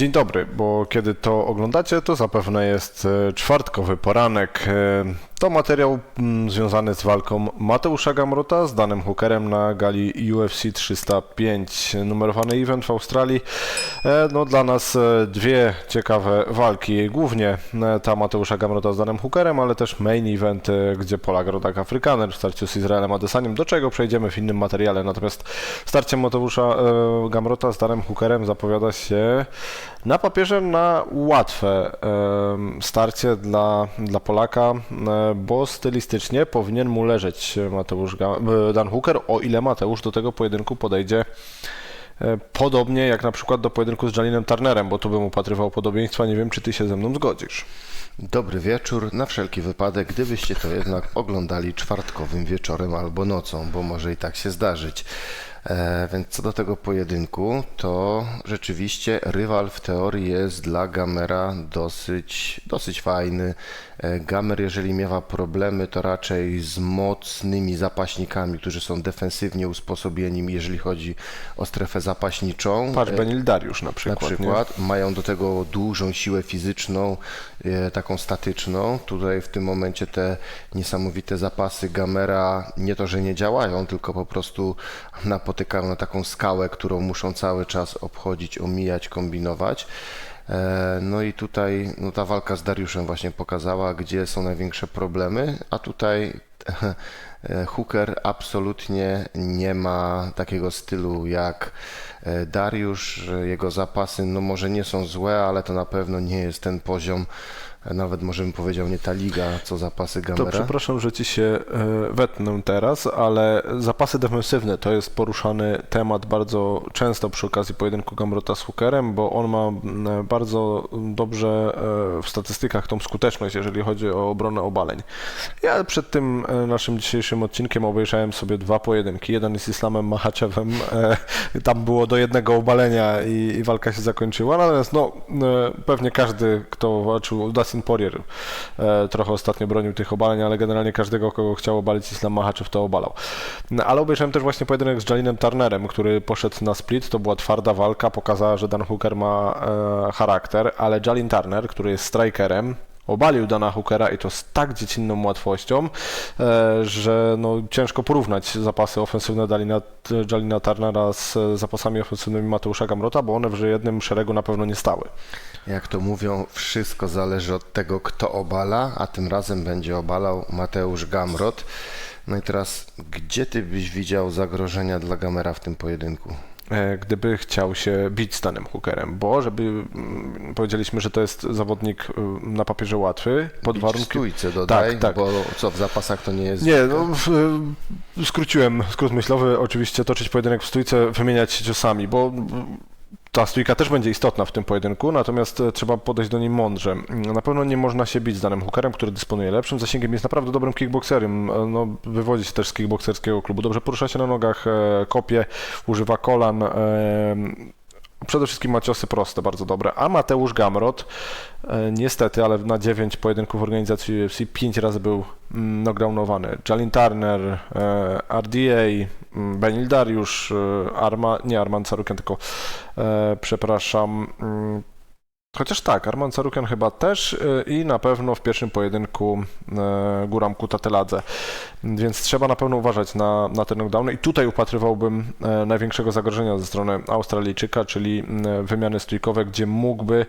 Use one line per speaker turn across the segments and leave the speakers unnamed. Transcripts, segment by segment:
Dzień dobry, bo kiedy to oglądacie, to zapewne jest e, czwartkowy poranek. To materiał mm, związany z walką Mateusza Gamrota z Danem Hookerem na gali UFC 305. Numerowany event w Australii. E, No dla nas e, dwie ciekawe walki. Głównie e, ta Mateusza Gamrota z Danem Hookerem, ale też main event, gdzie Polak Rodak Afrykaner w starciu z Izraelem Adesaniem, do czego przejdziemy w innym materiale. Natomiast starcie Mateusza Gamrota z Danem Hookerem zapowiada się na papierze na łatwe starcie dla, dla Polaka, bo stylistycznie powinien mu leżeć Mateusz Ga- e, Dan Hooker, o ile Mateusz do tego pojedynku podejdzie e, podobnie jak na przykład do pojedynku z Jalinem Turnerem, bo tu bym upatrywał podobieństwa. Nie wiem, czy ty się ze mną zgodzisz.
Dobry wieczór, na wszelki wypadek, gdybyście to jednak oglądali czwartkowym wieczorem albo nocą, bo może i tak się zdarzyć. E, więc co do tego pojedynku, to rzeczywiście rywal w teorii jest dla Gamera dosyć, dosyć fajny. E, Gamer, jeżeli miewa problemy, to raczej z mocnymi zapaśnikami, którzy są defensywnie usposobieni, jeżeli chodzi o strefę zapaśniczą.
Patrz,
E,
Benil Dariusz na
na
przykład. nie?
przykład mają do tego dużą siłę fizyczną, taką statyczną. Tutaj w tym momencie te niesamowite zapasy Gamera nie to, że nie działają, tylko po prostu napotykają na taką skałę, którą muszą cały czas obchodzić, omijać, kombinować. E, No i tutaj no ta walka z Dariuszem właśnie pokazała, gdzie są największe problemy, a tutaj e, Hooker absolutnie nie ma takiego stylu jak Dariusz. E, Jego zapasy no może nie są złe, ale to na pewno nie jest ten poziom, e, nawet może bym powiedział nie ta liga, co zapasy
To
Gamera.
przepraszam, że ci się e, wetnę teraz, ale zapasy defensywne to jest poruszany temat bardzo często przy okazji pojedynku Gamrota z Hookerem, bo on ma bardzo dobrze w statystykach tą skuteczność, jeżeli chodzi o obronę obaleń. Ja przed tym naszym dzisiejszym odcinkiem obejrzałem sobie dwa pojedynki. Jeden z Islamem Machaczewem, tam było do jednego obalenia i, i walka się zakończyła, natomiast no, e, pewnie każdy, kto walczył, Dustin Poirier e, trochę ostatnio bronił tych obaleń, ale generalnie każdego, kogo chciał obalić Islam Mahaczew, to obalał. No, ale obejrzałem też właśnie pojedynek z Jalinem Turnerem, który poszedł na split, to była twarda walka, pokazała, że Dan Hooker ma e, charakter, ale Jalin Turner, który jest strikerem, obalił Dana Hookera i to z tak dziecinną łatwością, e, że no, ciężko porównać zapasy ofensywne Dalina, Jalina Turnera z zapasami ofensywnymi Mateusza Gamrota, bo one w jednym szeregu na pewno nie stały.
Jak to mówią, wszystko zależy od tego, kto obala, a tym razem będzie obalał Mateusz Gamrot. No i teraz, gdzie ty byś widział zagrożenia dla Gamera w tym pojedynku?
E, gdyby chciał się bić z Danem Hookerem, bo żeby mm, powiedzieliśmy, że to jest zawodnik y, na papierze łatwy, pod
Bić
warunkiem.
stójce dodaj,
Tak, tak.
bo co, w zapasach to nie jest...
Nie, no, w, skróciłem skrót myślowy, oczywiście toczyć pojedynek w stójce, wymieniać się ciosami, bo y, ta stójka też będzie istotna w tym pojedynku, natomiast e, trzeba podejść do niej mądrze. Na pewno nie można się bić z danym hookerem, który dysponuje lepszym zasięgiem, jest naprawdę dobrym kickboxerem, e, no, wywodzi się też z kickboxerskiego klubu, dobrze porusza się na nogach, e, kopie, używa kolan, Przede wszystkim ma ciosy proste, bardzo dobre. A Mateusz Gamrot, e, niestety, ale na 9 pojedynków organizacji UFC 5 razy był mm, knockdownowany. Jalin Turner, e, RDA, mm, Benil Dariusz, e, Arma, nie Arman Sarukian, tylko przepraszam. Mm, Chociaż tak, Arman Sarukian chyba też e, i na pewno w pierwszym pojedynku e, Guram Kutateladze. Więc trzeba na pewno uważać na, na te knockdowny i tutaj upatrywałbym e, największego zagrożenia ze strony Australijczyka, czyli wymiany stójkowe, gdzie mógłby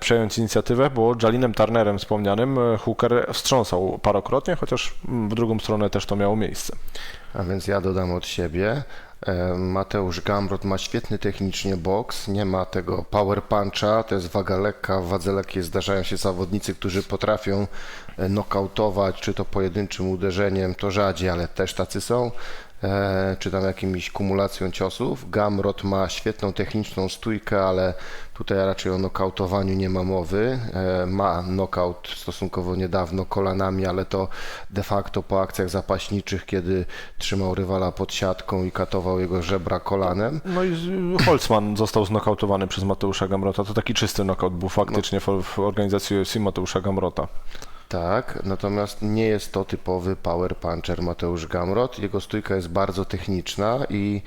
przejąć inicjatywę, bo Jalinem Turnerem wspomnianym Hooker wstrząsał parokrotnie, chociaż m, w drugą stronę też to miało miejsce.
A więc ja dodam od siebie. E, Mateusz Gamrot ma świetny technicznie boks, nie ma tego power puncha, to jest waga lekka, w wadze lekkiej zdarzają się zawodnicy, którzy potrafią e, nokautować, czy to pojedynczym uderzeniem, to rzadziej, ale też tacy są, czy tam jakimiś kumulacją ciosów. Gamrot ma świetną techniczną stójkę, ale tutaj raczej o nokautowaniu nie ma mowy. E, Ma nokaut stosunkowo niedawno kolanami, ale to de facto po akcjach zapaśniczych, kiedy trzymał rywala pod siatką i katował jego żebra kolanem.
No i Holtzman został znokautowany przez Mateusza Gamrota. To taki czysty nokaut był faktycznie w, w organizacji UFC Mateusza Gamrota.
Tak, natomiast nie jest to typowy power puncher Mateusz Gamrot. Jego stójka jest bardzo techniczna i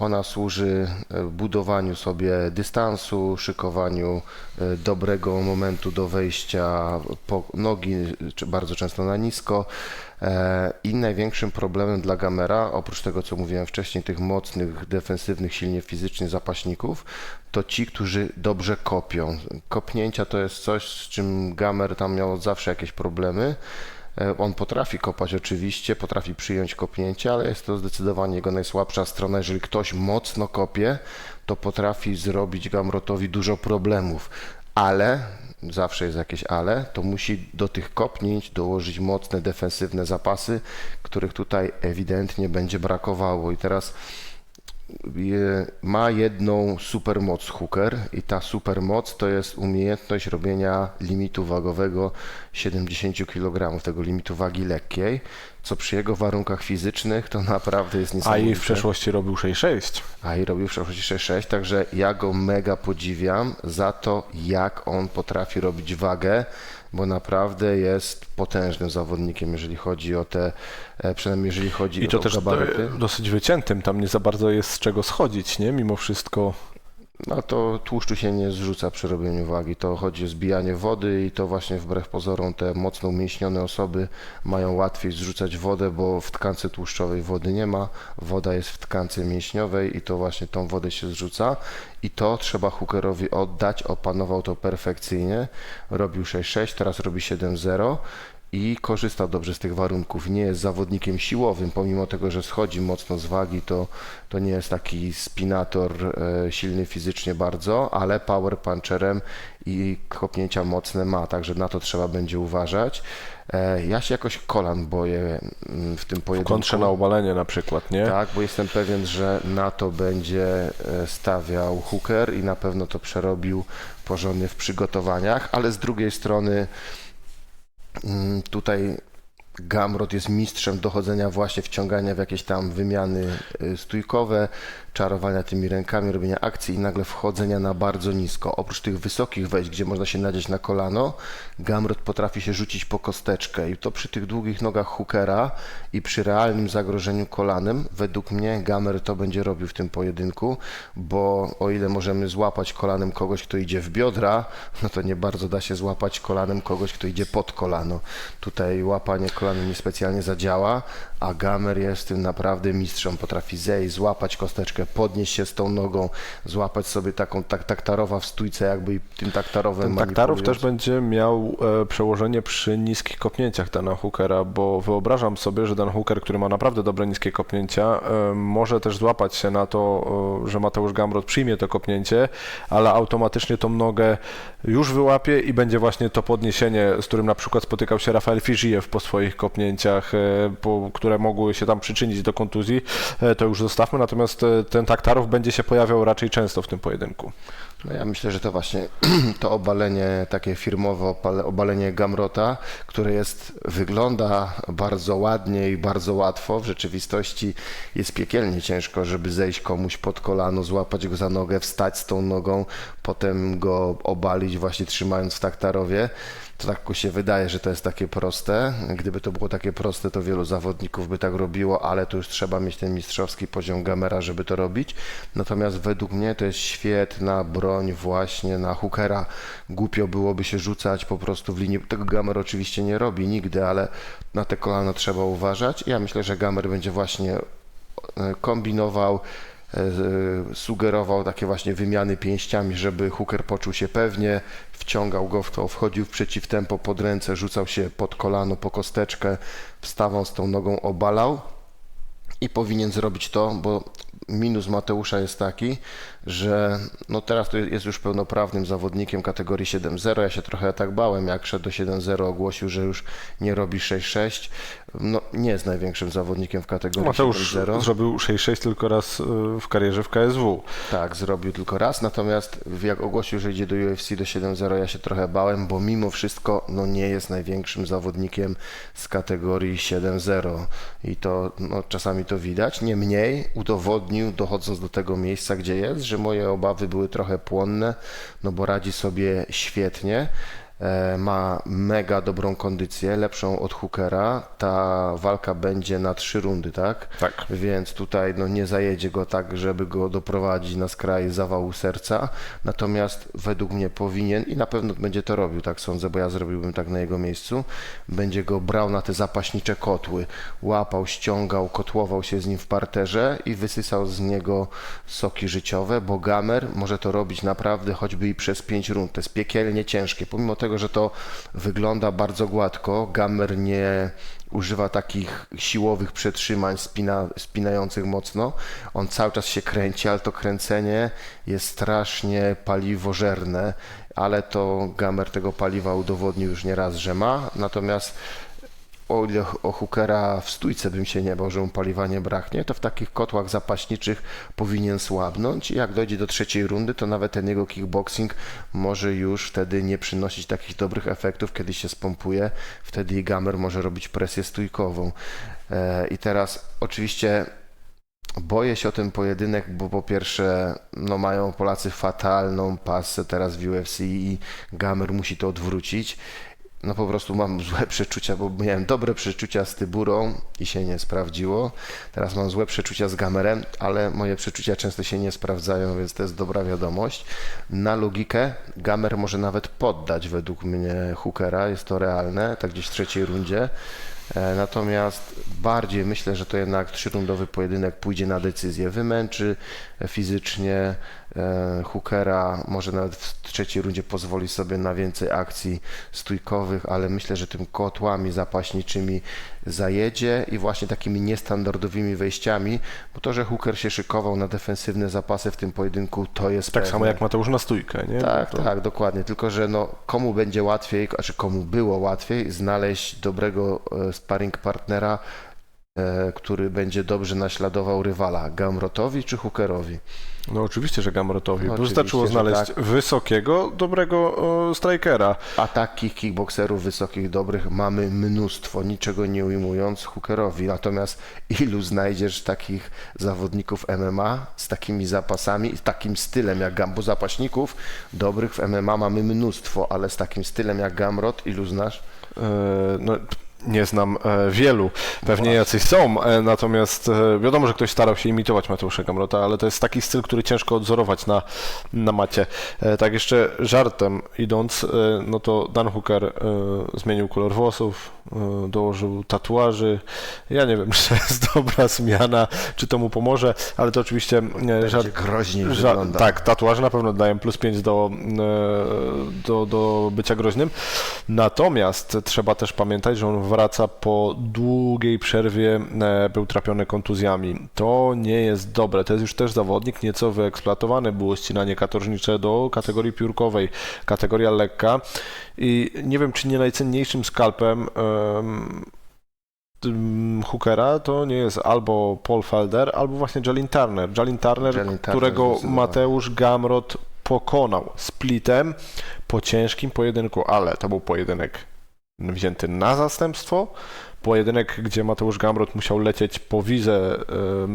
Ona służy e, budowaniu sobie dystansu, szykowaniu e, dobrego momentu do wejścia po nogi, bardzo często na nisko. E, I największym problemem dla Gamera, oprócz tego co mówiłem wcześniej, tych mocnych, defensywnych, silnie fizycznie zapaśników, to ci, którzy dobrze kopią. Kopnięcia to jest coś, z czym Gamer tam miał zawsze jakieś problemy. E, On potrafi kopać oczywiście, potrafi przyjąć kopnięcie, ale jest to zdecydowanie jego najsłabsza strona. Jeżeli ktoś mocno kopie, to potrafi zrobić Gamrotowi dużo problemów, ale zawsze jest jakieś ale, to musi do tych kopnięć dołożyć mocne defensywne zapasy, których tutaj ewidentnie będzie brakowało. I teraz ma jedną supermoc hooker i ta supermoc to jest umiejętność robienia limitu wagowego 70 kg, tego limitu wagi lekkiej, co przy jego warunkach fizycznych to naprawdę jest
A
niesamowite.
i w przeszłości robił 6-6.
A i robił w przeszłości 6-6, także ja go mega podziwiam za to, jak on potrafi robić wagę, bo naprawdę jest potężnym zawodnikiem, jeżeli chodzi o te, e, przynajmniej jeżeli chodzi
I to
o
też
gabaryty.
dosyć wyciętym, tam nie za bardzo jest z czego schodzić, nie? Mimo wszystko.
No to tłuszczu się nie zrzuca przy robieniu wagi. To chodzi o zbijanie wody i to właśnie wbrew pozorom te mocno umięśnione osoby mają łatwiej zrzucać wodę, bo w tkance tłuszczowej wody nie ma. Woda jest w tkance mięśniowej i to właśnie tą wodę się zrzuca i to trzeba hookerowi oddać. Opanował to perfekcyjnie. Robił 6-6, teraz robi 7-0 i korzysta dobrze z tych warunków. Nie jest zawodnikiem siłowym, pomimo tego, że schodzi mocno z wagi, to, to nie jest taki spinator e, silny fizycznie bardzo, ale power puncherem i kopnięcia mocne ma, także na to trzeba będzie uważać. E, ja się jakoś kolan boję mm, w tym
W
pojedynku.
kontrze na obalenie na przykład, nie?
Tak, bo jestem pewien, że na to będzie e, stawiał hooker i na pewno to przerobił porządnie w przygotowaniach, ale z drugiej strony tutaj Gamrot jest mistrzem dochodzenia właśnie wciągania w jakieś tam wymiany y, stójkowe, czarowania tymi rękami, robienia akcji i nagle wchodzenia na bardzo nisko. Oprócz tych wysokich wejść, gdzie można się nadzieć na kolano, Gamrot potrafi się rzucić po kosteczkę i to przy tych długich nogach hookera i przy realnym zagrożeniu kolanem, według mnie Gamer to będzie robił w tym pojedynku, bo o ile możemy złapać kolanem kogoś, kto idzie w biodra, no to nie bardzo da się złapać kolanem kogoś, kto idzie pod kolano. Tutaj łapanie kolanem niespecjalnie zadziała, a Gamer jest tym naprawdę mistrzem. Potrafi zejść, złapać kosteczkę, podnieść się z tą nogą, złapać sobie taką tak, taktarowa w stójce, jakby i tym taktarowem
Ten taktarów też będzie miał e, przełożenie przy niskich kopnięciach Dana Hookera, bo wyobrażam sobie, że Dan Hooker, który ma naprawdę dobre niskie kopnięcia, e, może też złapać się na to, e, że Mateusz Gamrot przyjmie to kopnięcie, ale automatycznie tą nogę już wyłapie i będzie właśnie to podniesienie, z którym na przykład spotykał się Rafael Fiziew po swoich kopnięciach, e, po, które mogły się tam przyczynić do kontuzji, e, to już zostawmy, natomiast e, ten taktarów będzie się pojawiał raczej często w tym pojedynku.
No ja myślę, że to właśnie to obalenie, takie firmowe obalenie Gamrota, które jest, wygląda bardzo ładnie i bardzo łatwo, w rzeczywistości jest piekielnie ciężko, żeby zejść komuś pod kolano, złapać go za nogę, wstać z tą nogą, potem go obalić właśnie trzymając w taktarowie. To tak się wydaje, że to jest takie proste. Gdyby to było takie proste, to wielu zawodników by tak robiło, ale to już trzeba mieć ten mistrzowski poziom gamera, żeby to robić. Natomiast według mnie to jest świetna broń właśnie na hookera. Głupio byłoby się rzucać po prostu w linii. Tego gamer oczywiście nie robi nigdy, ale na te kolano trzeba uważać. Ja myślę, że gamer będzie właśnie e, kombinował, sugerował takie właśnie wymiany pięściami, żeby hooker poczuł się pewnie, wciągał go w to, wchodził w przeciwtempo pod ręce, rzucał się pod kolano, po kosteczkę, wstawał z tą nogą, obalał i powinien zrobić to, bo minus Mateusza jest taki, że no teraz to jest już pełnoprawnym zawodnikiem kategorii 7-0. Ja się trochę tak bałem, jak szedł do 7-0, ogłosił, że już nie robi 6-6. No nie jest największym zawodnikiem w kategorii
Mateusz
7-0.
zrobił 6-6 tylko raz e, w karierze w KSW.
Tak, zrobił tylko raz, natomiast jak ogłosił, że idzie do UFC do 7-0, ja się trochę bałem, bo mimo wszystko no, nie jest największym zawodnikiem z kategorii 7-0 i to no, czasami to widać. Niemniej udowodnił, dochodząc do tego miejsca, gdzie jest, że moje obawy były trochę płonne, no bo radzi sobie świetnie. E, ma mega dobrą kondycję, lepszą od Hookera. Ta walka będzie na trzy rundy, tak?
Tak.
Więc tutaj no, nie zajedzie go tak, żeby go doprowadzić na skraj zawału serca. Natomiast według mnie powinien i na pewno będzie to robił, tak sądzę, bo ja zrobiłbym tak na jego miejscu. Będzie go brał na te zapaśnicze kotły, łapał, ściągał, kotłował się z nim w parterze i wysysał z niego soki życiowe, bo gamer może to robić naprawdę choćby i przez 5 rund. To jest piekielnie ciężkie. Pomimo że to wygląda bardzo gładko, gamer nie używa takich siłowych przetrzymań spina, spinających mocno. On cały czas się kręci, ale to kręcenie jest strasznie paliwożerne, ale to gamer tego paliwa udowodnił już nieraz, że ma. Natomiast o ile o Hookera w stójce bym się nie bał, że mu paliwa nie braknie, to w takich kotłach zapaśniczych powinien słabnąć. Jak dojdzie do trzeciej rundy, to nawet ten jego kickboxing może już wtedy nie przynosić takich dobrych efektów, kiedy się spompuje, wtedy i gamer może robić presję stójkową. E, I teraz oczywiście boję się o ten pojedynek, bo po pierwsze no mają Polacy fatalną pasę teraz w UFC i gamer musi to odwrócić no po prostu mam złe przeczucia, bo miałem dobre przeczucia z Tyburą i się nie sprawdziło. Teraz mam złe przeczucia z Gamerem, ale moje przeczucia często się nie sprawdzają, więc to jest dobra wiadomość. Na logikę Gamer może nawet poddać według mnie Hookera, jest to realne, tak gdzieś w trzeciej rundzie. E, Natomiast bardziej myślę, że to jednak trzyrundowy pojedynek pójdzie na decyzję. Wymęczy fizycznie Hookera, może nawet w trzeciej rundzie pozwoli sobie na więcej akcji stójkowych, ale myślę, że tym kotłami zapaśniczymi zajedzie i właśnie takimi niestandardowymi wejściami, bo to, że Hooker się szykował na defensywne zapasy w tym pojedynku, to jest
Tak
pewne.
samo jak Mateusz na stójkę, nie?
Tak,
No to...
tak, dokładnie. Tylko, że no, komu będzie łatwiej, znaczy komu było łatwiej znaleźć dobrego e, sparring partnera, e, który będzie dobrze naśladował rywala, Gamrotowi czy Hookerowi?
No oczywiście, że Gamrotowi.
No
bo wystarczyło znaleźć
tak.
wysokiego, dobrego e, strikera.
A takich kickboxerów wysokich, dobrych mamy mnóstwo, niczego nie ujmując Hookerowi. Natomiast ilu znajdziesz takich zawodników MMA z takimi zapasami i z takim stylem jak Gam, bo zapaśników dobrych w MMA mamy mnóstwo, ale z takim stylem jak Gamrot, ilu znasz?
E, no, nie znam e, wielu, pewnie jacyś są, e, natomiast e, wiadomo, że ktoś starał się imitować Mateusza Gamrota, ale to jest taki styl, który ciężko odzorować na, na macie. Tak jeszcze żartem idąc, no to Dan Hooker zmienił kolor włosów, dołożył tatuaży. Ja nie wiem, czy to jest dobra zmiana, czy to mu pomoże, ale to oczywiście e,
Będzie groźniej
Ża-
wygląda.
tak, tatuaże na pewno dają plus 5 do, e, do, do bycia groźnym. Natomiast trzeba też pamiętać, że on wraca po długiej przerwie, e, był trapiony kontuzjami. To nie jest dobre. To jest już też zawodnik nieco wyeksploatowany. Było ścinanie katorżnicze do kategorii piórkowej, kategoria lekka. I nie wiem, czy nie najcenniejszym skalpem Hookera to nie jest albo Paul Felder, albo właśnie Jalin Turner. Jalin Turner,
Jalin Turner
którego. Mateusz Gamrot pokonał splitem po ciężkim pojedynku, ale to był pojedynek wzięty na zastępstwo. Pojedynek, gdzie Mateusz Gamrot musiał lecieć po wizę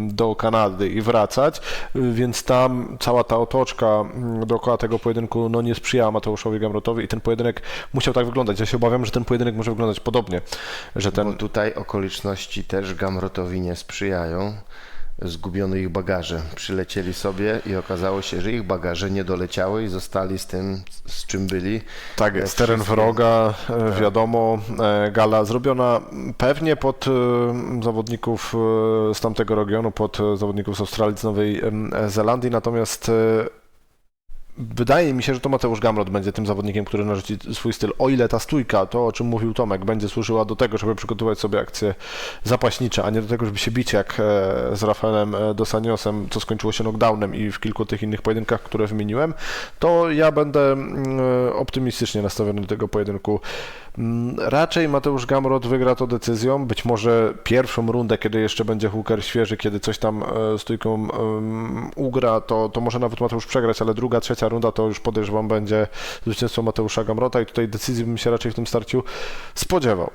do Kanady i wracać, więc tam cała ta otoczka mm, dookoła tego pojedynku no, nie sprzyjała Mateuszowi Gamrotowi i ten pojedynek musiał tak wyglądać. Ja się obawiam, że ten pojedynek może wyglądać podobnie, że ten
Bo tutaj okoliczności też Gamrotowi nie sprzyjają. Zgubiono ich bagaże. Przylecieli sobie i okazało się, że ich bagaże nie doleciały i zostali z tym, z czym byli.
Tak jest, teren wroga, e, wiadomo, e, gala zrobiona pewnie pod e, zawodników z tamtego regionu, pod zawodników z Australii, z Nowej Zelandii, natomiast wydaje mi się, że to Mateusz Gamrot będzie tym zawodnikiem, który narzuci swój styl. O ile ta stójka, to o czym mówił Tomek, będzie służyła do tego, żeby przygotować sobie akcje zapaśnicze, a nie do tego, żeby się bić jak e, z Rafaelem e, Dosaniosem, co skończyło się knockdownem i w kilku tych innych pojedynkach, które wymieniłem, to ja będę mm, e, optymistycznie nastawiony do tego pojedynku. Mm, Raczej Mateusz Gamrot wygra to decyzją, być może pierwszą rundę, kiedy jeszcze będzie Hooker świeży, kiedy coś tam e, stójką em, ugra, to, to może nawet Mateusz przegrać, ale druga, trzecia runda to już podejrzewam będzie zwycięstwo Mateusza Gamrota i tutaj decyzji bym się raczej w tym starciu spodziewał.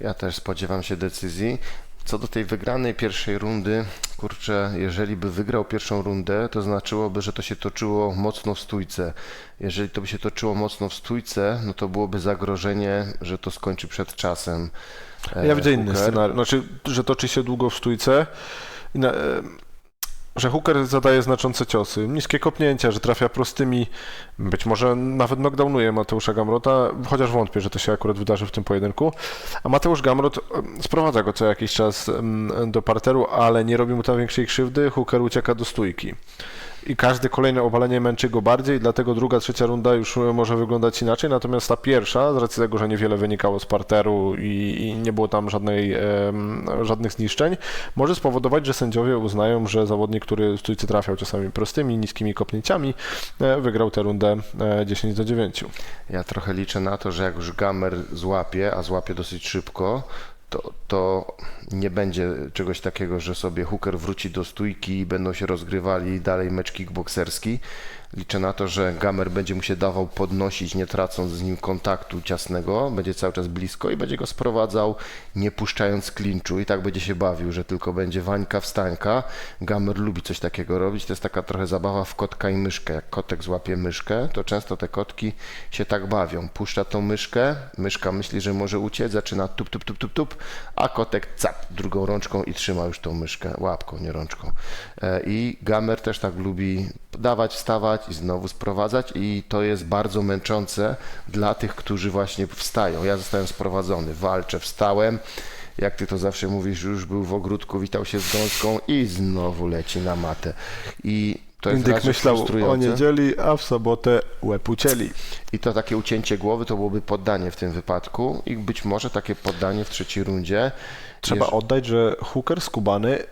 Ja też spodziewam się decyzji. Co do tej wygranej pierwszej rundy, kurczę, jeżeli by wygrał pierwszą rundę, to znaczyłoby, że to się toczyło mocno w stójce. Jeżeli to by się toczyło mocno w stójce, no to byłoby zagrożenie, że to skończy przed czasem. e,
Ja widzę inny
Hooker.
scenariusz. Znaczy, że toczy się długo w stójce. Że Hooker zadaje znaczące ciosy, niskie kopnięcia, że trafia prostymi, być może nawet knockdownuje Mateusza Gamrota, chociaż wątpię, że to się akurat wydarzy w tym pojedynku. A Mateusz Gamrot sprowadza go co jakiś czas do parteru, ale nie robi mu tam większej krzywdy, Hooker ucieka do stójki. I każde kolejne obalenie męczy go bardziej, dlatego druga, trzecia runda już e, może wyglądać inaczej, natomiast ta pierwsza, z racji tego, że niewiele wynikało z parteru i, i nie było tam żadnej, em, żadnych zniszczeń, może spowodować, że sędziowie uznają, że zawodnik, który w stójce trafiał czasami prostymi, niskimi kopnięciami, e, wygrał tę rundę e, 10 do 9.
Ja trochę liczę na to, że jak już Gamer złapie, a złapie dosyć szybko, to, to nie będzie czegoś takiego, że sobie Hooker wróci do stójki i będą się rozgrywali dalej mecz kickbokserski. Liczę na to, że Gamer będzie mu się dawał podnosić, nie tracąc z nim kontaktu ciasnego, będzie cały czas blisko i będzie go sprowadzał, nie puszczając klinczu i tak będzie się bawił, że tylko będzie wańka wstańka. Gamer lubi coś takiego robić, to jest taka trochę zabawa w kotka i myszkę. Jak kotek złapie myszkę, to często te kotki się tak bawią. Puszcza tą myszkę, myszka myśli, że może uciec, zaczyna tup, tup, tup, tup, tup, a kotek cap drugą rączką i trzyma już tą myszkę, łapką, nie rączką. E, I Gamer też tak lubi dawać, wstawać i znowu sprowadzać i to jest bardzo męczące dla tych, którzy właśnie wstają. Ja zostałem sprowadzony, walczę, wstałem, jak ty to zawsze mówisz, już był w ogródku, witał się z gąską i znowu leci na matę. I to jest
Indyk myślał o niedzieli, a w sobotę łeb ucięli.
I to takie ucięcie głowy to byłoby poddanie w tym wypadku i być może takie poddanie w trzeciej rundzie.
Trzeba
Jeż-
oddać, że hooker skubany y,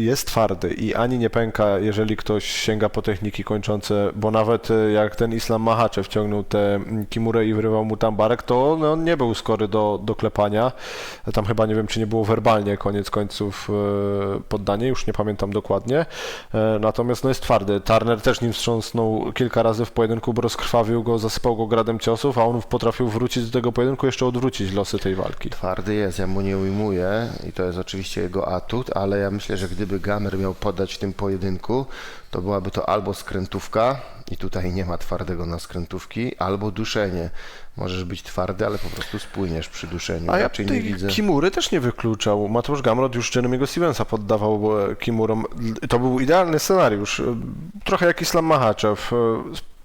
jest twardy i ani nie pęka, jeżeli ktoś sięga po techniki kończące, bo nawet y, jak ten Islam Mahacze wciągnął tę mm, kimurę i wyrywał mu tam barek, to on nie był skory do, do klepania. Tam chyba nie wiem, czy nie było werbalnie koniec końców y, poddanie, już nie pamiętam dokładnie. E, Natomiast no, jest twardy. Turner też nim wstrząsnął kilka razy w pojedynku, bo rozkrwawił go, zasypał go gradem ciosów, a on potrafił wrócić do tego pojedynku, jeszcze odwrócić losy tej walki.
Twardy jest, ja mu nie ujmuję i to jest oczywiście jego atut, ale ja myślę, że gdyby Gamer miał podać w tym pojedynku, to byłaby to albo skrętówka i tutaj nie ma twardego na skrętówki, albo duszenie. Możesz być twardy, ale po prostu spłyniesz przy duszeniu.
A ja
Raczej nie widzę.
Kimury też nie wykluczał. Mateusz Gamrot już Jeremiego Stevensa poddawał Kimurom. To był idealny scenariusz. Trochę jak Islam Mahaczew.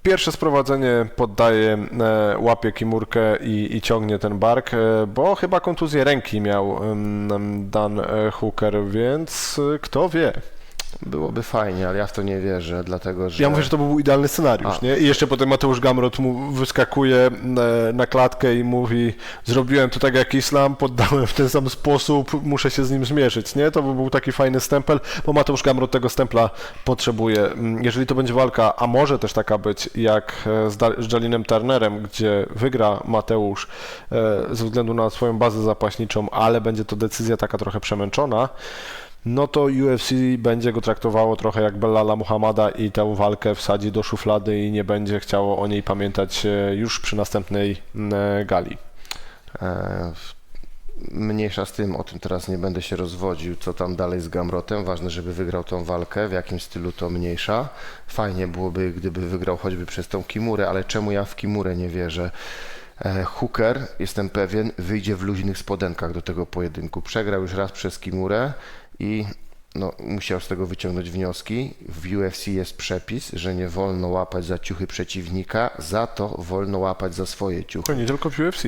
Pierwsze sprowadzenie poddaje, e, łapie Kimurkę i, i ciągnie ten bark, e, bo chyba kontuzję ręki miał Dan e, Hooker, więc kto wie.
Byłoby fajnie, ale ja w to nie wierzę, dlatego że...
Ja mówię, że to był idealny scenariusz,
A.
nie? I jeszcze potem Mateusz Gamrot mu wyskakuje e, na klatkę i mówi zrobiłem to tak jak Islam, poddałem w ten sam sposób, muszę się z nim zmierzyć, nie? To by był taki fajny stempel, bo Mateusz Gamrot tego stempla potrzebuje. Mm, Jeżeli to będzie walka, a może też taka być jak e, z, Jalinem Turnerem, gdzie wygra Mateusz e, ze względu na swoją bazę zapaśniczą, ale będzie to decyzja taka trochę przemęczona, no to UFC będzie go traktowało trochę jak Bellala Muhammada i tę walkę wsadzi do szuflady i nie będzie chciało o niej pamiętać e, już przy następnej m, e, gali.
E, Mniejsza z tym, o tym teraz nie będę się rozwodził, co tam dalej z Gamrotem. Ważne, żeby wygrał tą walkę, w jakim stylu to mniejsza. Fajnie byłoby, gdyby wygrał choćby przez tą Kimurę, ale czemu ja w Kimurę nie wierzę? Hooker, jestem pewien, wyjdzie w luźnych spodenkach do tego pojedynku. Przegrał już raz przez Kimurę i no, musiał z tego wyciągnąć wnioski. W UFC jest przepis, że nie wolno łapać za ciuchy przeciwnika, za to wolno łapać za swoje ciuchy.
To nie tylko w UFC.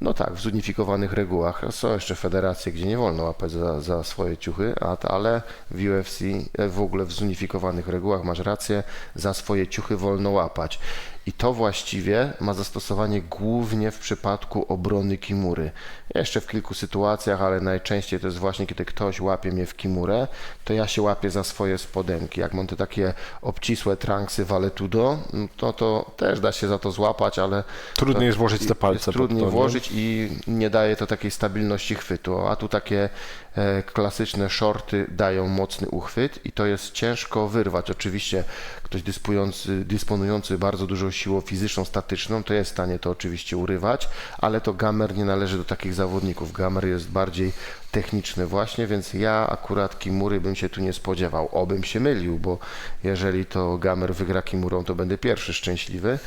No tak, w zunifikowanych regułach. Są jeszcze federacje, gdzie nie wolno łapać za, za swoje ciuchy, a, ale w UFC e, w ogóle w zunifikowanych regułach masz rację, za swoje ciuchy wolno łapać. I to właściwie ma zastosowanie głównie w przypadku obrony kimury. Jeszcze w kilku sytuacjach, ale najczęściej to jest właśnie, kiedy ktoś łapie mnie w kimurę, to ja się łapię za swoje spodenki. Jak mam te takie obcisłe tranksy valetudo, no to, też da się za to złapać, ale
Trudniej
to
jest włożyć te palce
trudniej włożyć i nie daje to takiej stabilności chwytu. A tu takie e, klasyczne shorty dają mocny uchwyt i to jest ciężko wyrwać. Oczywiście ktoś dysponujący, dysponujący bardzo dużą siłą fizyczną, statyczną, to jest w stanie to oczywiście urywać, ale to Gamer nie należy do takich zawodników. Gamer jest bardziej techniczny właśnie, więc ja akurat Kimury bym się tu nie spodziewał. Obym się mylił, bo jeżeli to Gamer wygra Kimurą, to będę pierwszy szczęśliwy,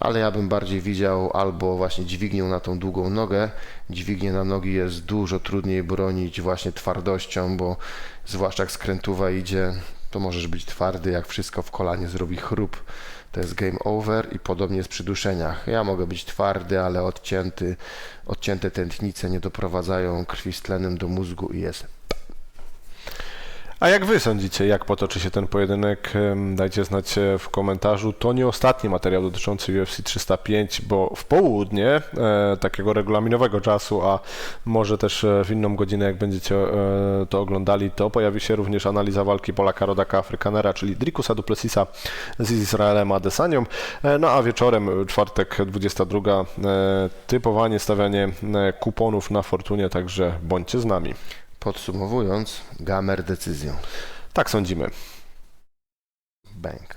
ale ja bym bardziej widział albo właśnie dźwignię na tą długą nogę. Dźwignię na nogi jest dużo trudniej bronić właśnie twardością, bo zwłaszcza jak skrętuwa idzie, to możesz być twardy, jak wszystko w kolanie zrobi chrup, to jest game over i podobnie jest przy duszeniach. Ja mogę być twardy, ale odcięty, odcięte tętnice nie doprowadzają krwi z tlenem do mózgu i jest
A jak wy sądzicie, jak potoczy się ten pojedynek? Dajcie znać e, w komentarzu. To nie ostatni materiał dotyczący UFC 305, bo w południe e, takiego regulaminowego czasu, a może też e, w inną godzinę, jak będziecie to oglądali, to pojawi się również analiza walki Polaka Rodaka Afrykanera, czyli Drikusa Duplessisa z Izraelem Adesanią. No a wieczorem, czwartek 22, e, typowanie, stawianie kuponów na Fortunie, także bądźcie z nami.
Podsumowując, Gamer decyzją.
Tak sądzimy.
Bank.